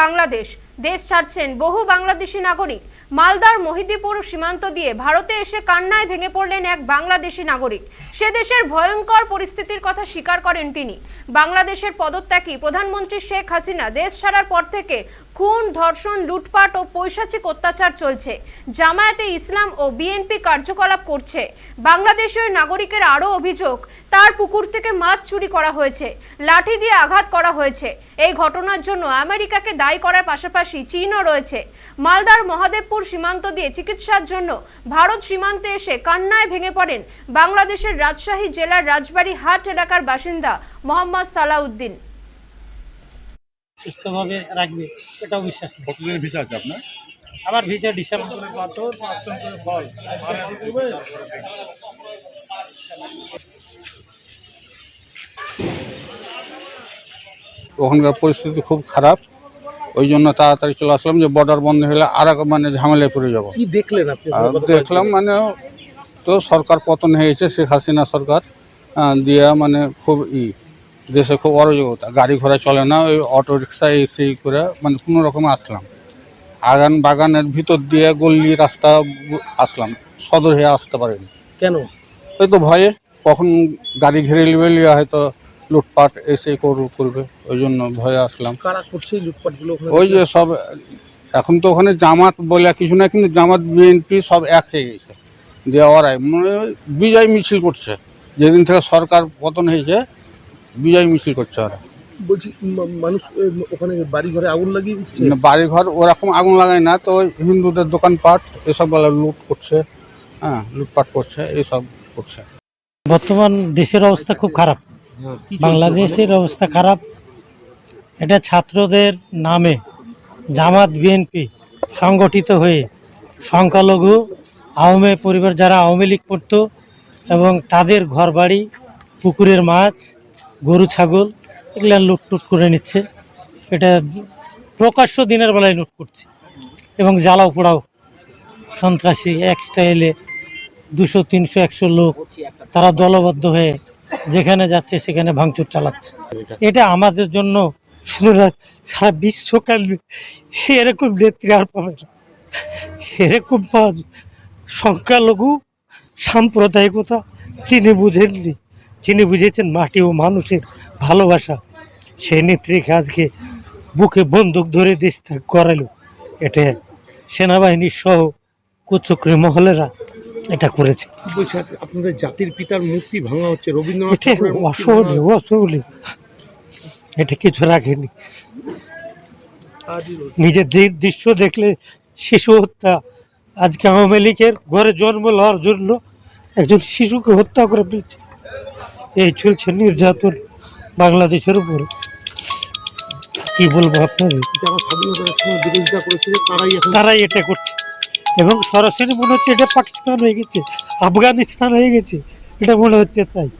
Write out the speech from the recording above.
বাংলাদেশ। দেশ ছাড়ছেন বহু বাংলাদেশি নাগরিক। মালদার মহিদিপুর সীমান্ত দিয়ে ভারতে এসে কান্নায় ভেঙে পড়লেন এক বাংলাদেশি নাগরিক। সে দেশের ভয়ঙ্কর পরিস্থিতির কথা স্বীকার করেন তিনি। বাংলাদেশের পদত্যাগী প্রধানমন্ত্রী শেখ হাসিনা দেশ ছাড়ার পর থেকে খুন, ধর্ষণ, লুটপাট ও পৈশাচিক অত্যাচার চলছে। জামায়াতে ইসলাম ও বিএনপি কার্যকলাপ করছে। বাংলাদেশের নাগরিকের আরও অভিযোগ, তার পুকুর থেকে মাছ চুরি করা হয়েছে, লাঠি দিয়ে আঘাত করা হয়েছে। এই ঘটনার জন্য আমেরিকাকে দায়ী করার পাশাপাশি চীনও রয়েছে। মালদার মহাদেবপুর সীমান্ত দিয়ে চিকিৎসার জন্য ভারত সীমান্তে এসে কান্নায় ভেঙে পড়েন বাংলাদেশের রাজশাহী জেলার রাজবাড়ী হাট এলাকার বাসিন্দা মোহাম্মদ সালাউদ্দিন। সুস্থভাবে রাখবে এটাও বিশ্বাস কতদিনের ভিসা আছে আপনার? আবার ভিসা ডিসেম্বর পাথর পাঁচ টন করে ফল ওখানকার পরিস্থিতি খুব খারাপ। ওই জন্য তাড়াতাড়ি চলে আসলাম যে বর্ডার বন্ধ হলে আর মানে ঝামেলায় পড়ে যাব। কি দেখলেন আপনি? আর দেখলাম মানে তো সরকার পতন হয়েছে শেখ হাসিনা সরকার দিয়া মানে খুব ই দেশে খুব অরাজকতা। গাড়ি ঘোড়া চলে না ওই অটো রিক্সা এই সেই করে মানে কোনো রকমে আসলাম। আগান বাগানের ভিতর দিয়ে গল্লি রাস্তা আসলাম। সদর হয়ে আসতে পারেনি। কেন? ওই তো ভয়ে কখন গাড়ি ঘিরে নিবে লিয়ে হয়তো লুটপাট এসে করু- করবে ওই জন্য ভয়ে আসলাম। কারা করছে লুটপাটগুলো ওই যে সব এখন তো ওখানে জামাত বলে কিছু না কিন্তু জামাত বিএনপি সব এক হয়ে গেছে। যে ওরাই মানে বিজয় মিছিল করছে। যেদিন থেকে সরকার পতন হয়েছে বিজয় মিছিল করছে ওরা। বলছি মানুষ ওখানে বাড়ি ঘরে আগুন লাগিয়ে দিচ্ছে? বাড়ি ঘর ওরকম আগুন লাগায় না তো ওই হিন্দুদের দোকানপাট এসব বেলা লুট করছে হ্যাঁ লুটপাট করছে এইসব করছে। বর্তমান দেশের অবস্থা খুব খারাপ। বাংলাদেশের অবস্থা খারাপ। এটা ছাত্রদের নামে জামাত বিএনপি সংগঠিত হয়ে সংখ্যালঘু আওয়ামী পরিবার যারা আওয়ামী লীগ করতো এবং তাদের ঘরবাড়ি পুকুরের মাছ গরু ছাগল এগুলো লুটটুট করে নিচ্ছে। এটা প্রকাশ্য দিনের বেলায় লুট করছে এবং জ্বালাও পোড়াও সন্ত্রাসী এক স্টাইলে দুশো তিনশো একশো লোক তারা দলবদ্ধ হয়ে যেখানে যাচ্ছে সেখানে ভাঙচুর চালাচ্ছে। এটা আমাদের জন্য সারা বিশ্বকাল এরকম নেত্রী আর পাবে না। এরকম সংখ্যালঘু সাম্প্রদায়িকতা চিনি বুঝেননি চিনি বুঝেছেন মাটি ও মানুষের ভালোবাসা, সেই নেত্রীকে আজকে বুকে বন্দুক ধরে দেশ করালো। এটা সেনাবাহিনীর সহ কুচক্রী মহলেরা এটা করেছে। বলছি আপনাদের জাতির পিতার মূর্তি ভাঙা হচ্ছে রবীন্দ্রনাথ অসহনীয় অসহনীয় এটা কিছু রাখেনি। নিজের দৃশ্য দেখলে শিশু হত্যা। আজকে আওয়ামী লীগের ঘরে জন্ম লওয়ার জন্য একজন শিশুকে হত্যা করে ফেলছে। এই চলছে নির্যাতন বাংলাদেশের উপরে। কি বলব আপনাদের? যারা স্বাধীনতার সময় বিরোধিতা করেছিল তারাই তারাই এটা করছে। এবং সরাসরি মনে হচ্ছে এটা পাকিস্তান হয়ে গেছে, আফগানিস্তান হয়ে গেছে, এটা মনে হচ্ছে তাই।